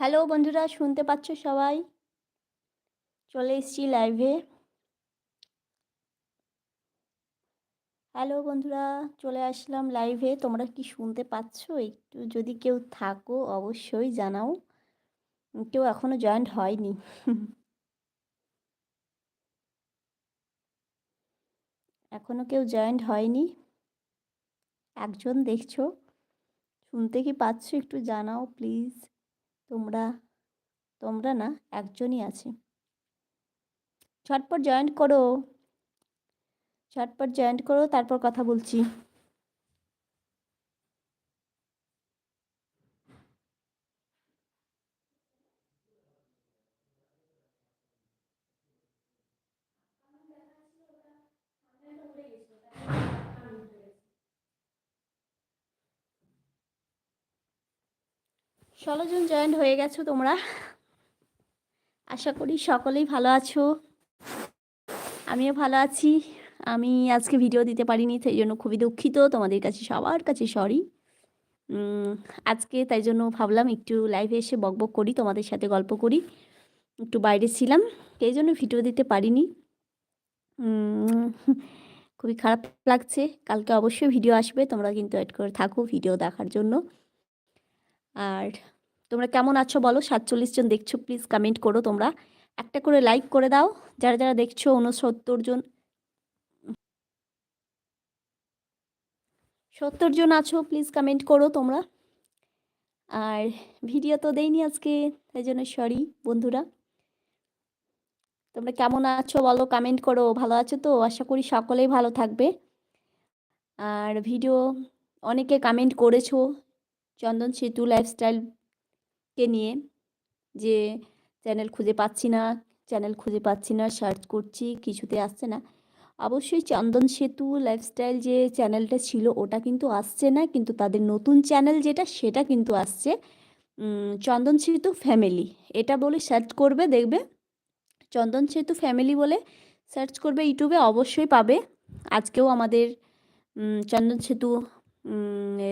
Hello বন্ধুরা, শুনতে পাচ্ছ সবাই? চলে এসছি লাইভে হ্যালো বন্ধুরা, চলে আসলাম লাইভে তোমরা কি শুনতে পাচ্ছ? একটু যদি কেউ থাকো, অবশ্যই জানাও। কেউ এখনও জয়েন্ট হয়নি। এখনও কেউ জয়েন্ট হয়নি। একজন দেখছ। শুনতে কি পাচ্ছ? একটু জানাও প্লিজ তোমরা তোমরা না একজনই আছে। ঝটপট জয়েন্ট করো। ঝটপট জয়েন্ট করো তারপর কথা বলছি। ষোলো জন, জয়েন্ট হয়ে গেছো তোমরা? আশা করি সকলেই ভালো আছো। আমিও ভালো আছি। আমি আজকে ভিডিও দিতে পারিনি, সেই জন্য খুবই দুঃখিত। তোমাদের কাছে, সবার কাছে সরি আজকে তাই জন্য ভাবলাম একটু লাইভে এসে বকবক করি, তোমাদের সাথে গল্প করি। একটু বাইরে ছিলাম এই জন্য ভিডিও দিতে পারিনি। খুবই খারাপ লাগছে। কালকে অবশ্যই ভিডিও আসবে, তোমরা কিন্তু অ্যাড করে থাকো ভিডিও দেখার জন্য। আর তোমরা কেমন আছো বলো? সাতচল্লিশ জন দেখছ প্লিজ কমেন্ট করো তোমরা। একটা করে লাইক করে দাও। যারা যারা দেখছ উনসত্তর জন, সত্তর জন আছো প্লিজ কমেন্ট করো তোমরা। আর ভিডিও তো দেইনি আজকে, তাই জন্য সরি বন্ধুরা। তোমরা কেমন আছো বলো কমেন্ট করো, ভালো আছো তো? আশা করি সকলেই ভালো থাকবে। আর ভিডিও অনেকে কমেন্ট করেছ, চন্দন সেতু লাইফস্টাইলকে নিয়ে? যে চ্যানেল খুঁজে পাচ্ছি না চ্যানেল খুঁজে পাচ্ছি না সার্চ করছি, কিছুতে আসছে না। অবশ্যই চন্দন সেতু লাইফস্টাইল যে চ্যানেলটা ছিল, ওটা কিন্তু আসছে না, কিন্তু তাদের নতুন চ্যানেল যেটা, সেটা কিন্তু আসছে। চন্দন সেতু ফ্যামিলি এটা বলে সার্চ করবে, দেখবে। চন্দন সেতু ফ্যামিলি বলে সার্চ করবে ইউটিউবে, অবশ্যই পাবে। আজকেও আমাদের চন্দন সেতু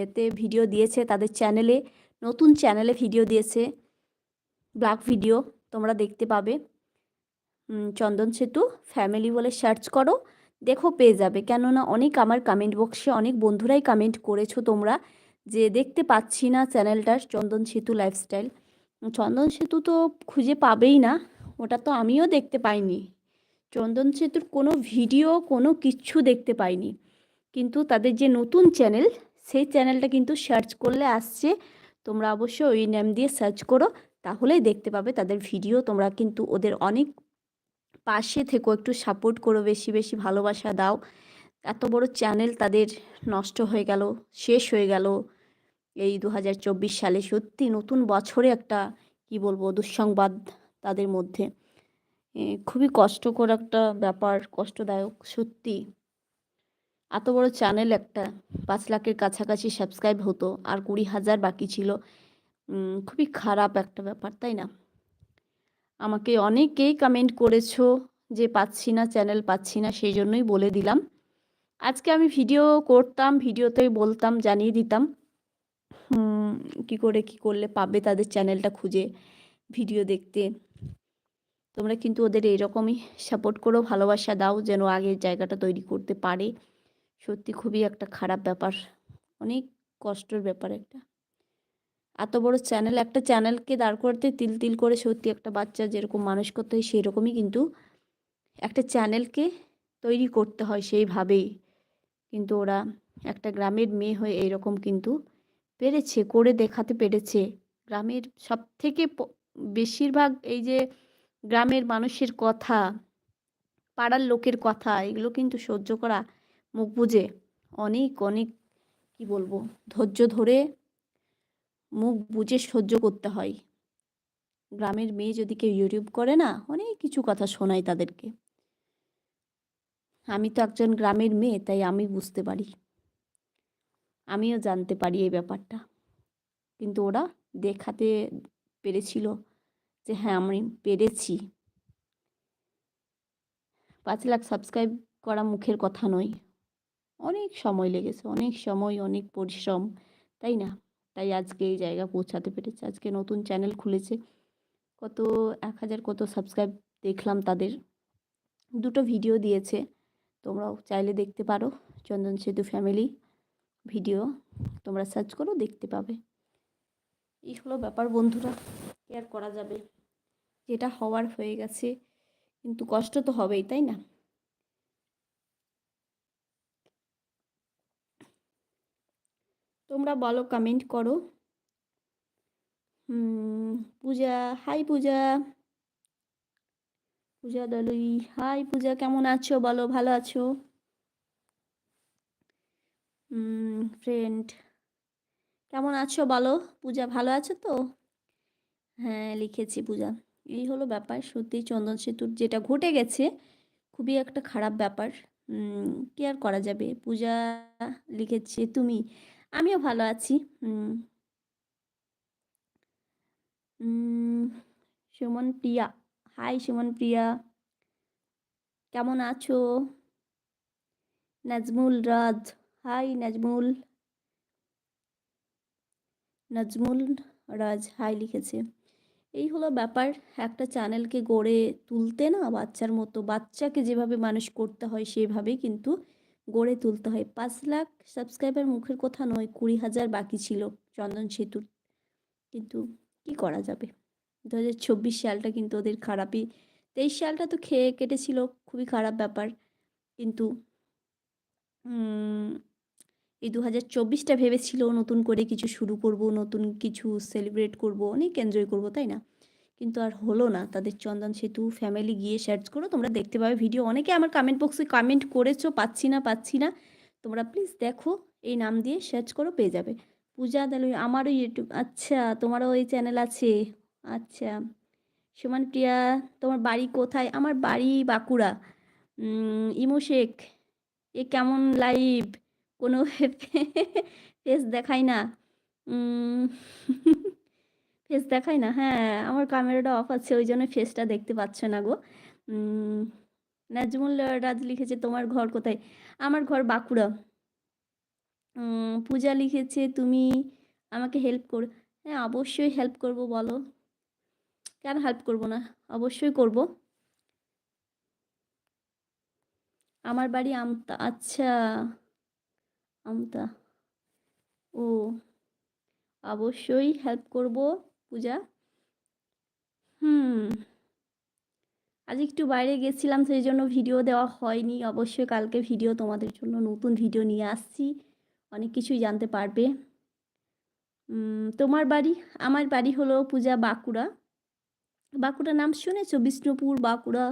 এতে ভিডিও দিয়েছে তাদের চ্যানেলে নতুন চ্যানেলে ভিডিও দিয়েছে, ব্ল্যাক ভিডিও, তোমরা দেখতে পাবে। চন্দন সেতু ফ্যামিলি বলে সার্চ করো, দেখো পেয়ে যাবে। কেননা অনেক আমার কমেন্ট বক্সে অনেক বন্ধুরাই কমেন্ট করেছ তোমরা যে দেখতে পাচ্ছি না চ্যানেলটার চন্দন সেতু লাইফস্টাইল চন্দন সেতু তো খুঁজে পাবেই না, ওটা তো আমিও দেখতে পাইনি। চন্দন সেতুর কোনো ভিডিও, কোনো কিচ্ছু দেখতে পাইনি। কিন্তু তাদের যে নতুন চ্যানেল, সেই চ্যানেলটা কিন্তু সার্চ করলে আসছে। তোমরা অবশ্যই ওই নেম দিয়ে সার্চ করো, তাহলেই দেখতে পাবে তাদের ভিডিও তোমরা কিন্তু ওদের অনেক পাশে থেকো, একটু সাপোর্ট করো বেশি বেশি ভালোবাসা দাও। এত বড় চ্যানেল তাদের নষ্ট হয়ে গেল, শেষ হয়ে গেল। এই দু হাজার চব্বিশ সালে সত্যি নতুন বছরে একটা, কি বলব, দুঃসংবাদ তাদের মধ্যে। খুবই কষ্টকর একটা ব্যাপার, কষ্টদায়ক, সত্যি। এত বড় চ্যানেল একটা, পাঁচ লাখের কাছাকাছি সাবস্ক্রাইব হতো, আর কুড়ি হাজার বাকি ছিল। খুবই খারাপ একটা ব্যাপার, তাই না? আমাকে অনেকেই কমেন্ট করেছ যে পাচ্ছি না চ্যানেল পাচ্ছি না, সেই জন্যই বলে দিলাম। আজকে আমি ভিডিও করতাম ভিডিওতেই বলতাম, জানিয়ে দিতাম। কি করে, কি করলে পাবে তাদের চ্যানেলটা খুঁজে ভিডিও দেখতে। তোমরা কিন্তু ওদের এরকমই সাপোর্ট করো, ভালোবাসা দাও, যেন আগের জায়গাটা তৈরি করতে পারে। সত্যি খুবই একটা খারাপ ব্যাপার। অনেক কষ্টের ব্যাপার একটা। এত বড় চ্যানেল, একটা চ্যানেলকে দাঁড় করতে তিল তিল করে সত্যি একটা বাচ্চা যেরকম মানুষ করতে হয় সেই রকমই কিন্তু একটা চ্যানেলকে তৈরি করতে হয় সেইভাবেই। কিন্তু ওরা একটা গ্রামের মেয়ে হয়ে এইরকম কিন্তু পেরেছে, করে দেখাতে পেরেছে। গ্রামের সব থেকে বেশিরভাগ এই যে গ্রামের মানুষের কথা, পাড়ার লোকের কথা, এগুলো কিন্তু সহ্য করা মুখ বুঝে অনেক অনেক, কি বলব, ধৈর্য ধরে মুখ বুঝে সহ্য করতে হয়। গ্রামের মেয়ে যদি কেউ ইউটিউব করে না, অনেক কিছু কথা শোনায় তাদেরকে। আমি তো একজন গ্রামের মেয়ে, তাই আমি বুঝতে পারি। আমিও জানতে পারি এই ব্যাপারটা। কিন্তু ওরা দেখাতে পেরেছিল যে হ্যাঁ আমি পেরেছি। পাঁচ লাখ সাবস্ক্রাইব করা মুখের কথা নয়। অনেক সময় লেগেছে, অনেক সময়, অনেক পরিশ্রম, তাই না? তাই আজকে এই জায়গা পৌঁছাতে পেরেছে। আজকে নতুন চ্যানেল খুলেছে। কত এক হাজার কত সাবস্ক্রাইব দেখলাম তাদের। দুটো ভিডিও দিয়েছে। তোমরাও চাইলে দেখতে পারো। চন্দন সেতু ফ্যামিলি ভিডিও তোমরা সার্চ করো, দেখতে পাবে। এই হলো ব্যাপার বন্ধুরা, কি আর করা যাবে? যেটা হওয়ার হয়ে গেছে, কিন্তু কষ্ট তো হবেই, তাই না? তোমরা বলো কমেন্ট করো। পূজা হাই পূজা। পূজা দলুই হাই পূজা, কেমন আছো? বলো, ভালো আছো? ফ্রেন্ড কেমন আছো বলো? পূজা ভালো আছো তো? হ্যাঁ লিখেছি পূজা। এই হলো ব্যাপার সত্যি চন্দন সেতুর যেটা ঘটে গেছে, খুবই একটা খারাপ ব্যাপার। কি আর করা যাবে? পূজা লিখেছে তুমি। আমিও ভালো আছি সুমন প্রিয়া, হাই সুমন প্রিয়া। কেমন আছো? নাজমুল রাজ, হাই নাজমুল। নাজমুল রাজ, হাই লিখেছে। এই হলো ব্যাপার, একটা চ্যানেলকে গড়ে তুলতে না বাচ্চার মতো, বাচ্চাকে যেভাবে মানুষ করতে হয় সেভাবেই কিন্তু গড়ে তুলতে হয়। পাঁচ লাখ সাবস্ক্রাইবার মুখের কথা নয়, কুড়ি হাজার বাকি ছিল চন্দন সেতুর। কিন্তু কি করা যাবে? দু হাজার চব্বিশ সালটা কিন্তু ওদের খারাপই। তেইশ সালটা তো খেয়ে কেটেছিল, খুবই খারাপ ব্যাপার। কিন্তু এই দু হাজার চব্বিশটা ভেবেছিল নতুন করে কিছু শুরু করব, নতুন কিছু সেলিব্রেট করব, অনেক এনজয় করব, তাই না? কিন্তু আর হলো না। তাদের চন্দন সেতু ফ্যামিলি গিয়ে সার্চ করো, তোমরা দেখতে পাবে ভিডিও অনেকে আমার কমেন্ট বক্সে কমেন্ট করেছ, পাচ্ছি না পাচ্ছি না। তোমরা প্লিজ দেখো, এই নাম দিয়ে সার্চ করো, পেয়ে যাবে। পূজা দালুই, আমারও ইউটিউব আচ্ছা তোমারও ওই চ্যানেল আছে। আচ্ছা সুমান প্রিয়া, তোমার বাড়ি কোথায়? আমার বাড়ি বাঁকুড়া। ইমো শেখ, এ কেমন লাইভ কোনো ফেস দেখায় না। ফেস দেখায় না। হ্যাঁ আমার ক্যামেরাটা অফ আছে ওই জন্য ফেসটা দেখতে পাচ্ছ না গো। নাজমুল রাজ লিখেছে, তোমার ঘর কোথায়? আমার ঘর বাঁকুড়া। পূজা লিখেছে, তুমি আমাকে হেল্প কর হ্যাঁ অবশ্যই হেল্প করব, বলো। কেন হেল্প করব না? অবশ্যই করব। আমার বাড়ি আমতা। আচ্ছা আমতা। ও, অবশ্যই হেল্প করব। পূজা? হুম। আজ একটু বাইরে গেছিলাম, সেই জন্য ভিডিও দেওয়া হয়নি। অবশ্যই কালকে ভিডিও তোমাদের জন্য নতুন ভিডিও নিয়ে আসছি। অনেক কিছুই জানতে পারবে। তোমার বাড়ি? আমার বাড়ি হলো পূজা বাঁকুড়া। বাঁকুড়া নাম শুনেছো? বিষ্ণুপুর, বাঁকুড়া।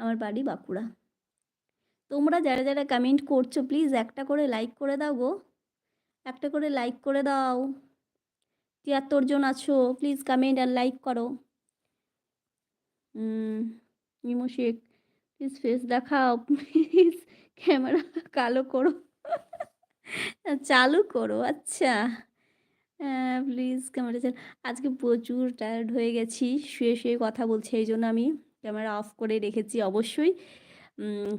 আমার বাড়ি বাঁকুড়া। তোমরা যারা যারা কমেন্ট করছ প্লিজ একটা করে লাইক করে দাও গো। একটা করে লাইক করে দাও। তিয়াত্তর জন আছো? প্লিজ কমেন্ট আর লাইক করো। ইমো শেখ প্লিজ ফেস দেখাও। প্লিজ ক্যামেরা কালো করো। চালু করো আচ্ছা। প্লিজ ক্যামেরা চাল। আজকে প্রচুর টায়ার্ড হয়ে গেছি, শুয়ে শুয়ে কথা বলছি, এই জন্য আমি ক্যামেরা অফ করে রেখেছি অবশ্যই।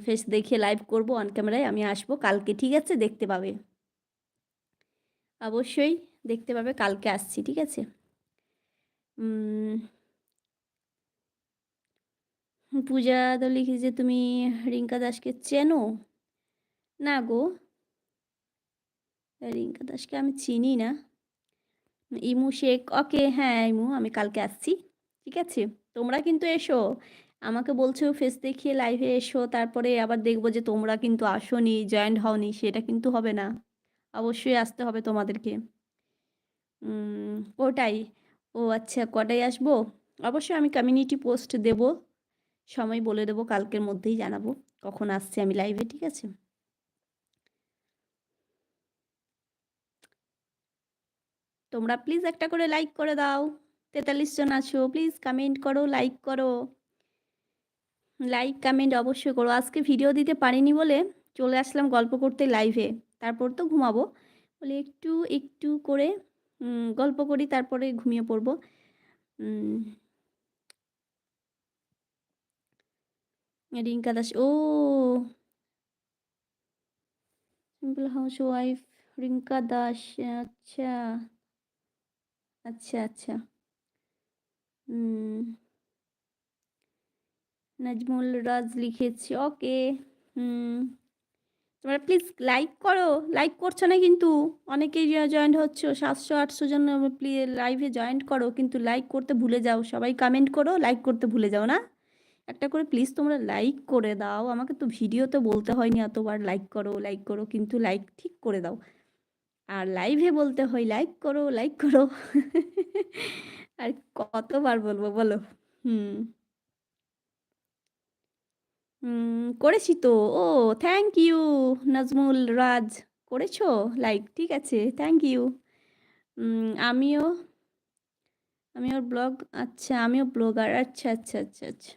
ফেস দেখে লাইভ করব অন ক্যামেরায় আমি আসব কালকে, ঠিক আছে? দেখতে পাবে। অবশ্যই। দেখতে পাবে, কালকে আসছি, ঠিক আছে? পূজা তো লিখি যে তুমি রিঙ্কা দাসকে চেনো? না গো। রিঙ্কা দাসকে আমি চিনি না। ইমু শেখ ওকে হ্যাঁ ইমু, আমি কালকে আসছি, ঠিক আছে? তোমরা কিন্তু এসো। আমাকে বলছো ফেস দেখিয়ে লাইভে এসো, তারপরে আবার দেখব যে তোমরা কিন্তু আসোনি জয়েন্ট হওনি, সেটা কিন্তু হবে না। অবশ্যই আসতে হবে তোমাদেরকে। ওটাই। ও আচ্ছা কটাই আসব? অবশ্যই আমি কমিউনিটি পোস্ট দেব। সময় বলে দেবো, কালকের মধ্যেই জানাব। কখন আসছে আমি লাইভে ঠিক আছে? তোমরা প্লিজ একটা করে লাইক করে দাও। তেতাল্লিশ জন আছো প্লিজ কমেন্ট করো লাইক করো। লাইক কমেন্ট অবশ্যই করো। আজকে ভিডিও দিতে পারিনি বলে চলে আসলাম গল্প করতে লাইভে তারপর তো ঘুমাবো। বলে একটু একটু করে গল্প করি, তারপরে ঘুমিয়ে পড়ব। রিঙ্কা দাস, ও! Simple housewife Rinka Das আচ্ছা। আচ্ছা আচ্ছা। নাজমুল রাজ লিখেছি, ওকে। হুম তোমরা প্লিজ লাইক করো। লাইক করছ না কিন্তু অনেকেই জয়েন্ট হচ্ছে, সাতশো, আটশো জন প্লিজ লাইভে জয়েন্ট করো, কিন্তু লাইক করতে ভুলে যাও। সবাই কমেন্ট করো লাইক করতে ভুলে যাও না। একটা করে প্লিজ তোমরা লাইক করে দাও। আমাকে তো ভিডিওতে বলতে হয়নি এতবার। লাইক করো লাইক করো, কিন্তু লাইক ঠিক করে দাও। আর লাইভে বলতে হয় লাইক করো লাইক করো। আর কতবার বলব বলো? হুম। করেছি তো। ও থ্যাংক ইউ নাজমুল রাজ। করেছ? লাইক ঠিক আছে থ্যাংক ইউ আমিও আমিও ব্লগ আচ্ছা আমিও ব্লগার আচ্ছা আচ্ছা আচ্ছা আচ্ছা।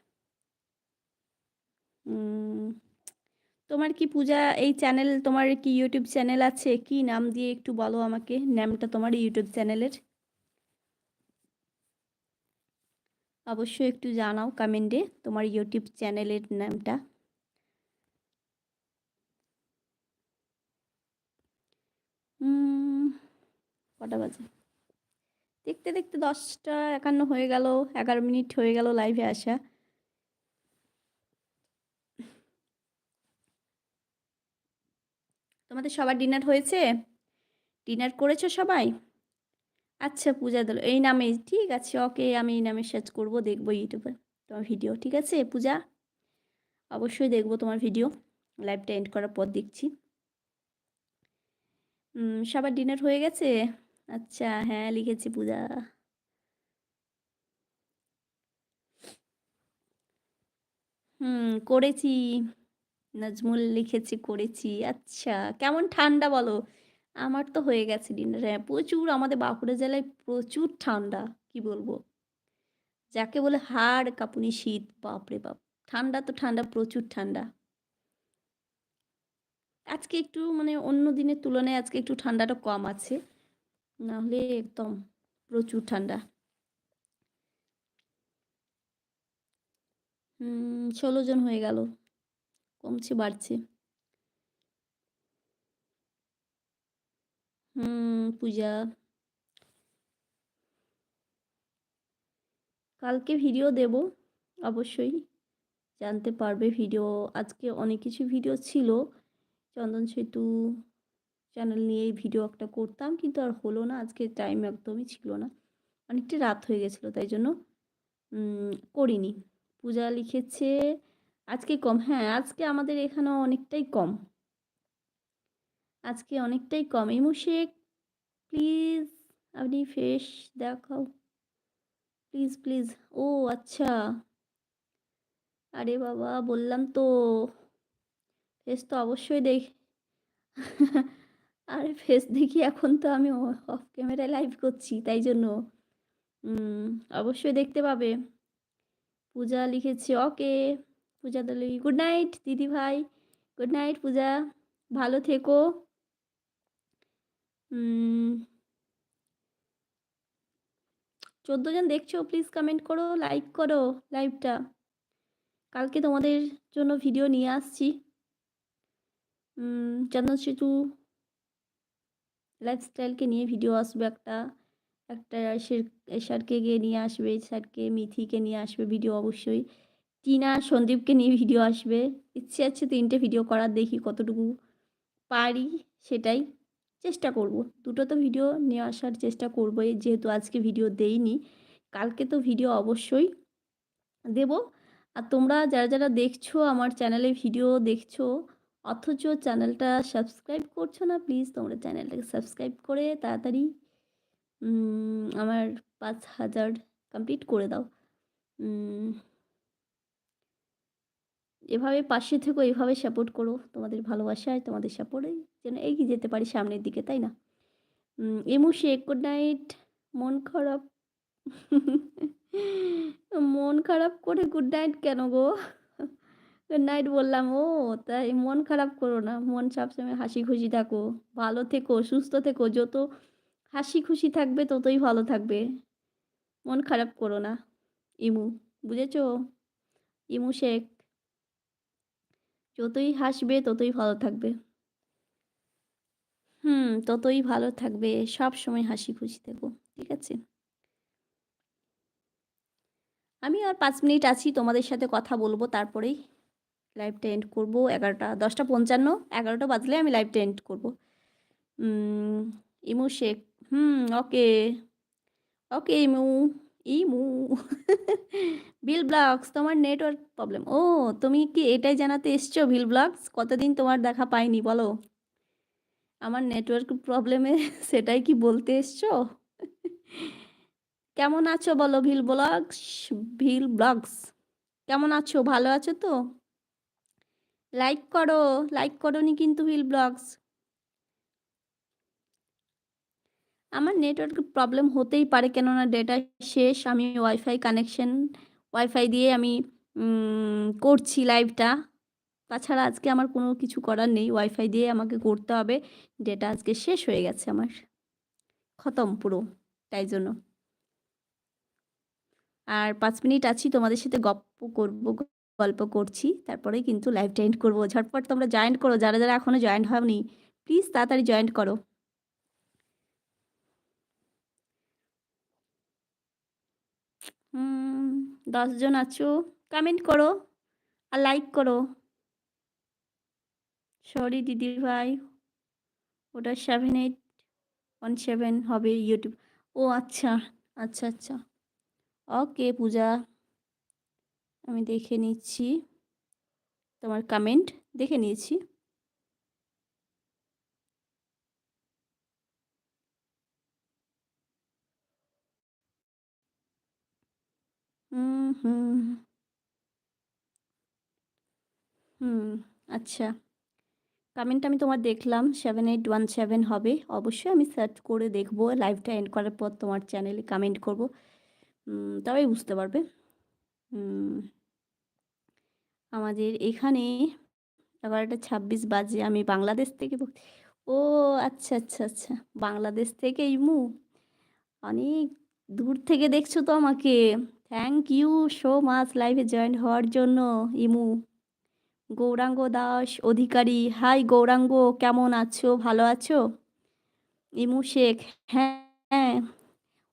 তোমার কি পূজা, এই চ্যানেল তোমার কি ইউটিউব চ্যানেল আছে? কি নাম দিয়ে একটু বলো আমাকে? নামটা তোমার ইউটিউব চ্যানেলের অবশ্যই একটু জানাও কমেন্টে তোমার ইউটিউব চ্যানেলের নামটা। কটা বাজে? দেখতে দেখতে দশটা একান্ন হয়ে গেল, এগারো মিনিট হয়ে গেল লাইভে আসা। তোমাদের সবার ডিনার হয়েছে? ডিনার করেছ সবাই? আচ্ছা পূজা দিল। এই নামে, ঠিক আছে, ওকে আমি এই নামে সার্চ করব, দেখব ইউটিউবে তোমার ভিডিও ঠিক আছে, পূজা? অবশ্যই দেখব তোমার ভিডিও লাইভটা এন্ড করার পর দেখছি। সবার ডিনার হয়ে গেছে? আচ্ছা হ্যাঁ লিখেছি পূজা। হুম, করেছি। নাজমুল লিখেছি, করেছি। আচ্ছা কেমন ঠান্ডা বলো। আমার তো হয়ে গেছে ডিনার হ্যাঁ প্রচুর আমাদের বাঁকুড়া জেলায় প্রচুর ঠান্ডা, কি বলব? যাকে বলে হাড় কাঁপুনি শীত, বাপরে বাপ। ঠান্ডা তো ঠান্ডা, প্রচুর ঠান্ডা। আজকে একটু মানে অন্য দিনের তুলনায় আজকে একটু ঠান্ডাটা কম আছে। নাহলে একদম প্রচুর ঠান্ডা। হুম, ষোলো জন হয়ে গেল। কমছে, বাড়ছে। পূজা। কালকে ভিডিও দেব, অবশ্যই। জানতে পারবে ভিডিও। আজকে অনেক কিছু ভিডিও ছিল। চন্দন সেতু চ্যানেল নিয়ে ভিডিও একটা করতাম, কিন্তু আর হলো না। আজকে টাইম একদমই ছিল না। অনেকটা রাত হয়ে গেছিল, তাই জন্য করিনি। পূজা লিখেছে, আজকে কম। হ্যাঁ আজকে আমাদের এখানেও অনেকটাই কম। আজকে অনেকটাই কম। ইমু প্লিজ আপনি ফেস দেখাও। প্লিজ প্লিজ ও আচ্ছা। আরে বাবা, বললাম তো। ফেস তো অবশ্যই দেখ আরে ফেস দেখি এখন তো আমি অফ ক্যামেরায় লাইভ করছি, তাই জন্য। অবশ্যই দেখতে পাবে। পূজা লিখেছে, ওকে, পূজা দলি গুড নাইট দিদি ভাই। Good night Puja. ভালো থেকো। চোদ্দ জন দেখছ? প্লিজ কমেন্ট করো লাইক করো লাইভটা কালকে তোমাদের জন্য ভিডিও নিয়ে আসছি। চন্দন সেতু লাইফস্টাইলকে নিয়ে ভিডিও আসবে একটা। একটা স্যারকে গিয়ে নিয়ে আসবে স্যারকে মিথিকে নিয়ে আসবে ভিডিও অবশ্যই। টিনা সন্দীপকে নিয়ে ভিডিও আসবে। ইচ্ছে আছে তিনটে ভিডিও করার, দেখি কতটুকু পারি সেটাই। চেষ্টা করব। দুটো তো ভিডিও নিয়ে আসার চেষ্টা করবোই, যেহেতু আজকে ভিডিও দেইনি। কালকে তো ভিডিও অবশ্যই দেব। আর তোমরা যারা যারা দেখছ আমার চ্যানেলে ভিডিও দেখছ, অথচ চ্যানেলটা সাবস্ক্রাইব করছ না প্লিজ তোমরা চ্যানেলটাকে সাবস্ক্রাইব করে তাড়াতাড়ি আমার পাঁচ হাজার কমপ্লিট করে দাও। এভাবে পাশে থেকো, এভাবে সাপোর্ট করো। তোমাদের ভালোবাসায়, তোমাদের সাপোর্টে যেন এগিয়ে যেতে পারি সামনের দিকে, তাই না? এমু শেখ গুড নাইট মন খারাপ। মন খারাপ করে গুড নাইট কেন গো? গুড নাইট বললাম, ও, তাই মন খারাপ করো না। মন সবসময় হাসি খুশি থাকো। ভালো থেকো, সুস্থ থেকো। যত হাসি খুশি থাকবে, ততই ভালো থাকবে। মন খারাপ করো না, ইমু। বুঝেছ? ইমু শেখ যতই হাসবে, ততই ভালো থাকবে। হুম, ততই ভালো থাকবে, সব সময় হাসি খুশি থাকব, ঠিক আছে? আমি আর পাঁচ মিনিট আছি, তোমাদের সাথে কথা বলব, তারপরেই লাইভটা এন্ড করব, এগারোটা, দশটা পঞ্চান্ন, এগারোটা বাজলে আমি লাইভটা এন্ড করব। ইমু শেখ, হুম okay okay Imu. Imu. Vil vlogs তোমার নেটওয়ার্ক প্রবলেম ও, তুমি কি এটাই জানাতে এসছো ভিল ব্লগস কতদিন তোমার দেখা পাইনি, বলো। আমার নেটওয়ার্ক প্রবলেমে সেটাই কি বলতে এসছো? কেমন আছো বলো ভিল ব্লগস ভিল ব্লগস কেমন আছো? ভালো আছো তো? লাইক করো লাইক করোনি কিন্তু ভিল ব্লগস আমার নেটওয়ার্ক প্রবলেম হতেই পারে কেননা ডেটা শেষ, আমি ওয়াইফাই কানেকশন ওয়াইফাই দিয়ে আমি করছি লাইভটা তাছাড়া আজকে আমার কোনো কিছু করার নেই। ওয়াইফাই দিয়ে আমাকে করতে হবে। ডেটা আজকে শেষ হয়ে গেছে আমার। খতম পুরো, তাই জন্য। আর পাঁচ মিনিট আছি, তোমাদের সাথে গল্প করব, গল্প করছি। তারপরে কিন্তু লাইভটা এন্ড করব। ঝটপট তোমরা জয়েন্ট করো। যারা যারা এখনও জয়েন্ট হওনি প্লিজ তাড়াতাড়ি জয়েন্ট করো। দশজন আছো কমেন্ট করো আর লাইক করো। সরি দিদি ভাই, ওটা সেভেন এইট ওয়ান সেভেন হবে ইউটিউব ও আচ্ছা আচ্ছা আচ্ছা। ওকে পূজা, আমি দেখে নিচ্ছি। তোমার কমেন্ট দেখে নিয়েছি। হুম হুম হুম আচ্ছা কমেন্ট আমি তোমার দেখলাম সেভেন এইট ওয়ান সেভেন হবে। অবশ্যই আমি সার্চ করে দেখব। লাইভটা এন্ড করার পর তোমার চ্যানেলে কমেন্ট করব। তবেই বুঝতে পারবে। হুম, আমাদের এখানে এগারোটা ছাব্বিশ বাজে। আমি বাংলাদেশ থেকে ও আচ্ছা আচ্ছা আচ্ছা। বাংলাদেশ থেকে ইমু অনেক দূর থেকে দেখছ তো আমাকে। থ্যাংক ইউ সো মাচ লাইভে জয়েন হওয়ার জন্য, ইমু। গৌরাঙ্গ দাস অধিকারী। হাই গৌরাঙ্গ, কেমন আছো? ভালো আছো? ইমু শেখ হ্যাঁ হ্যাঁ।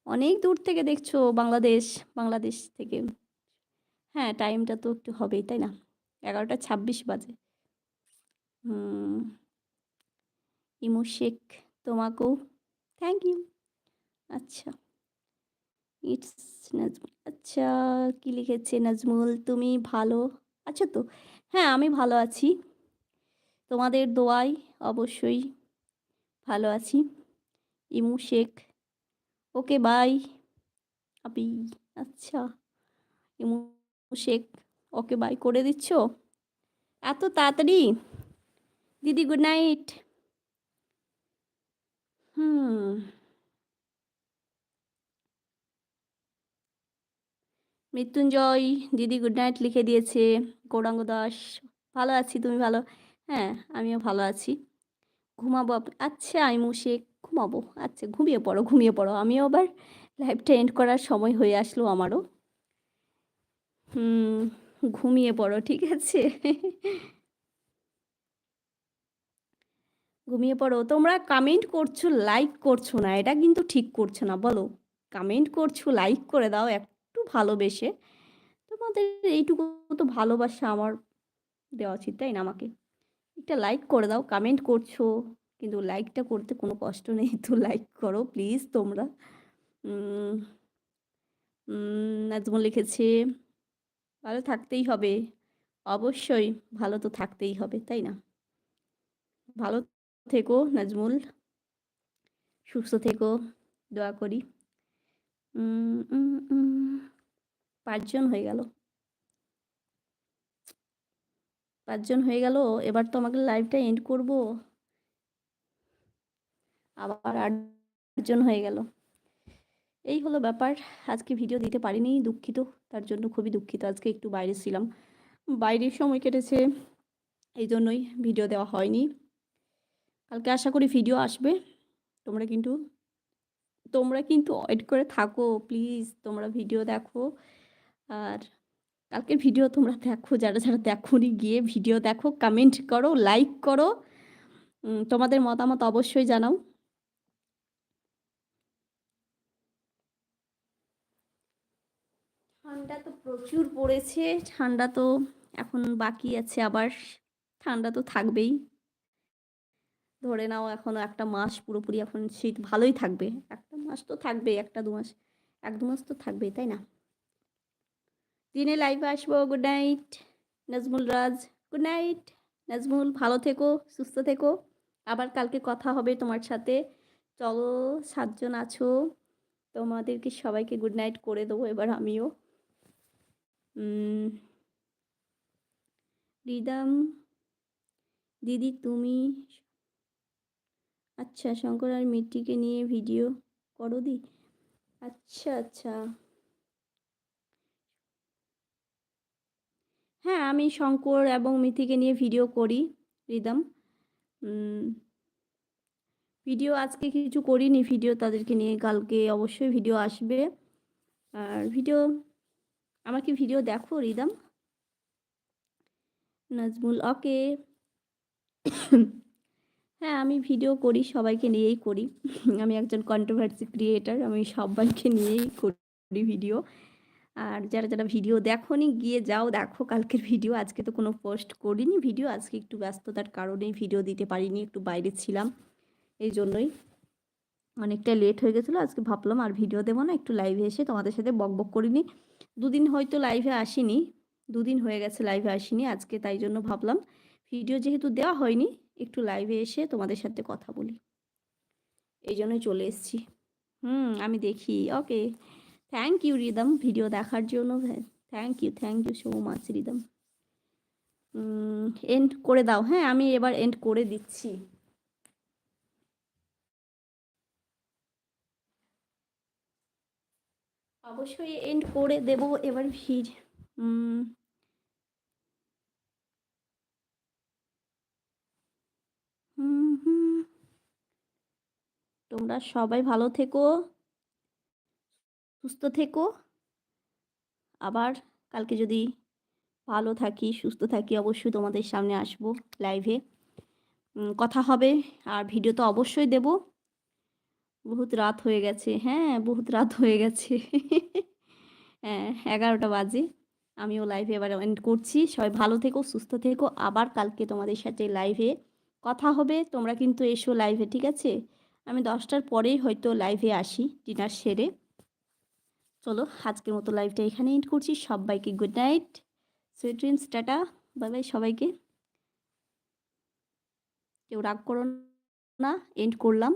অনেক দূর থেকে দেখছ বাংলাদেশ বাংলাদেশ থেকে। হ্যাঁ টাইমটা তো একটু হবেই, তাই না? এগারোটা ছাব্বিশ বাজে। হুম। ইমু শেখ, তোমাকেও। থ্যাংক ইউ আচ্ছা। ইটস নাজমুল। আচ্ছা কি লিখেছে নাজমুল? তুমি ভালো আছো তো? হ্যাঁ আমি ভালো আছি। তোমাদের দোয়াই অবশ্যই ভালো আছি। ইমু শেখ। ওকে, বাই। আপি আচ্ছা। ইমু শেখ, ওকে, বাই করে দিচ্ছ? এত তাড়াতাড়ি? দিদি, গুড নাইট। হুম। মৃত্যুঞ্জয়, দিদি গুড নাইট লিখে দিয়েছে, গৌরাঙ্গ দাস, ভালো আছি, তুমি ভালো? হ্যাঁ আমিও ভালো আছি। ঘুমাবো আচ্ছা আইমু শেখ ঘুমাবো আচ্ছা ঘুমিয়ে পড়ো ঘুমিয়ে পড়ো। আমিও আবার লাইভটা এন্ড করার সময় হয়ে আসলো আমারও। হুম, ঘুমিয়ে পড়ো, ঠিক আছে? ঘুমিয়ে পড়ো। তোমরা কমেন্ট করছ লাইক করছ না, এটা কিন্তু ঠিক করছ না, বলো। কমেন্ট করছ লাইক করে দাও একটু ভালোবেসে। তোমাদের এইটুকু তো ভালোবাসা আমার দেওয়া উচিত, তাই না আমাকে? একটা লাইক করে দাও কমেন্ট করছ, কিন্তু লাইকটা করতে কোনো কষ্ট নেই, তো লাইক করো প্লিজ তোমরা। নাজমুল লিখেছে, ভালো থাকতেই হবে। অবশ্যই ভালো তো থাকতেই হবে, তাই না? ভালো থেকো নাজমুল, সুস্থ থেকো, দোয়া করি। পাঁচজন হয়ে গেল। পাঁচজন হয়ে গেল, এবার তো আমাকে লাইভটা এন্ড করব। আবার আটজন হয়ে গেল। এই হলো ব্যাপার। আজকে ভিডিও দিতে পারিনি, দুঃখিত। তার জন্য খুবই দুঃখিত। আজকে একটু বাইরে ছিলাম। বাইরের সময় কেটেছে, এই জন্যই ভিডিও দেওয়া হয়নি। কালকে আশা করি ভিডিও আসবে। তোমরা কিন্তু তোমরা কিন্তু ওয়েট করে থাকো, প্লিজ তোমরা ভিডিও দেখো। আর কালকের ভিডিও তোমরা দেখো, যারা যারা দেখোনি গিয়ে ভিডিও দেখো কমেন্ট করো লাইক করো। তোমাদের মতামত অবশ্যই জানাও। ঠান্ডা তো প্রচুর পড়েছে, ঠান্ডা তো এখন বাকি আছে আবার, ঠান্ডা তো থাকবেই। ধরে নাও এখনও একটা মাস পুরোপুরি এখন শীত ভালোই থাকবে। একটা মাস তো থাকবেই, একটা দু মাস, এক দু মাস তো থাকবেই, তাই না? দিনে লাইভে আসব good night Nazmul Raj good night Nazmul, ভালো থেকো, সুস্থ থেকো। আবার কালকে কথা হবে তোমার সাথে। চলো, সাতজন আছো। তোমাদেরকে সবাইকে গুড নাইট করে দেবো এবার আমিও। রিদাম, দিদি, তুমি আচ্ছা শঙ্কর আর মিট্টিকে নিয়ে ভিডিও করো দি। আচ্ছা আচ্ছা। হ্যাঁ আমি শঙ্কর এবং মিথিকে নিয়ে ভিডিও করি, রিদম। ভিডিও আজকে কিছু করিনি, ভিডিও তাদেরকে নিয়ে কালকে অবশ্যই ভিডিও আসবে। আর ভিডিও, আমার কি ভিডিও দেখো, রিদম? নাজমুল, ওকে। হ্যাঁ আমি ভিডিও করি, সবাইকে নিয়েই করি। আমি একজন কন্ট্রোভার্সি ক্রিয়েটার আমি সবাইকে নিয়েই করি ভিডিও আর যারা যারা ভিডিও দেখোনি, গিয়ে যাও, দেখো কালকের ভিডিও আজকে তো কোনো পোস্ট করিনি ভিডিও আজকে একটু ব্যস্ততার কারণেই ভিডিও দিতে পারিনি, একটু বাইরে ছিলাম। এই জন্যই অনেকটা লেট হয়ে গেছিল, আজকে ভাবলাম আর ভিডিও দেবো না, একটু লাইভে এসে তোমাদের সাথে বক বক করিনি। দুদিন হয়তো লাইভে আসিনি, দুদিন হয়ে গেছে লাইভে আসিনি, আজকে তাই জন্য ভাবলাম ভিডিও যেহেতু দেওয়া হয়নি একটু লাইভে এসে তোমাদের সাথে কথা বলি। এই জন্যই চলে এসেছি। হুম, আমি দেখি। Okay thank you Rhythm video দেখার জন্য। Thank you thank you so much Rhythm end করে দাও। হ্যাঁ আমি এবার এন্ড করে দিচ্ছি। অবশ্যই এন্ড করে দেব এবার ভিড়। তোমরা সবাই ভালো থেকো, সুস্থ থেকো। আবার কালকে যদি ভালো থাকি, সুস্থ থাকি, অবশ্যই তোমাদের সামনে আসব লাইভে কথা হবে, আর ভিডিও তো অবশ্যই দেব। বহুত রাত হয়ে গেছে হ্যাঁ বহুত রাত হয়ে গেছে। হ্যাঁ এগারোটা বাজে। আমিও লাইভে এবার এন্ড করছি। সবাই ভালো থেকো, সুস্থ থেকো। আবার কালকে তোমাদের সাথে লাইভে কথা হবে। তোমরা কিন্তু এসো লাইভে ঠিক আছে? আমি দশটার পরেই হয়তো লাইভে আসি ডিনার সেরে। চলো, আজকের মতো লাইভটা এখানে এন্ড করছি। সবাইকে good night sweet dreams tata. Bye bye সবাইকে। কেউ রাগ করো না এন্ড করলাম।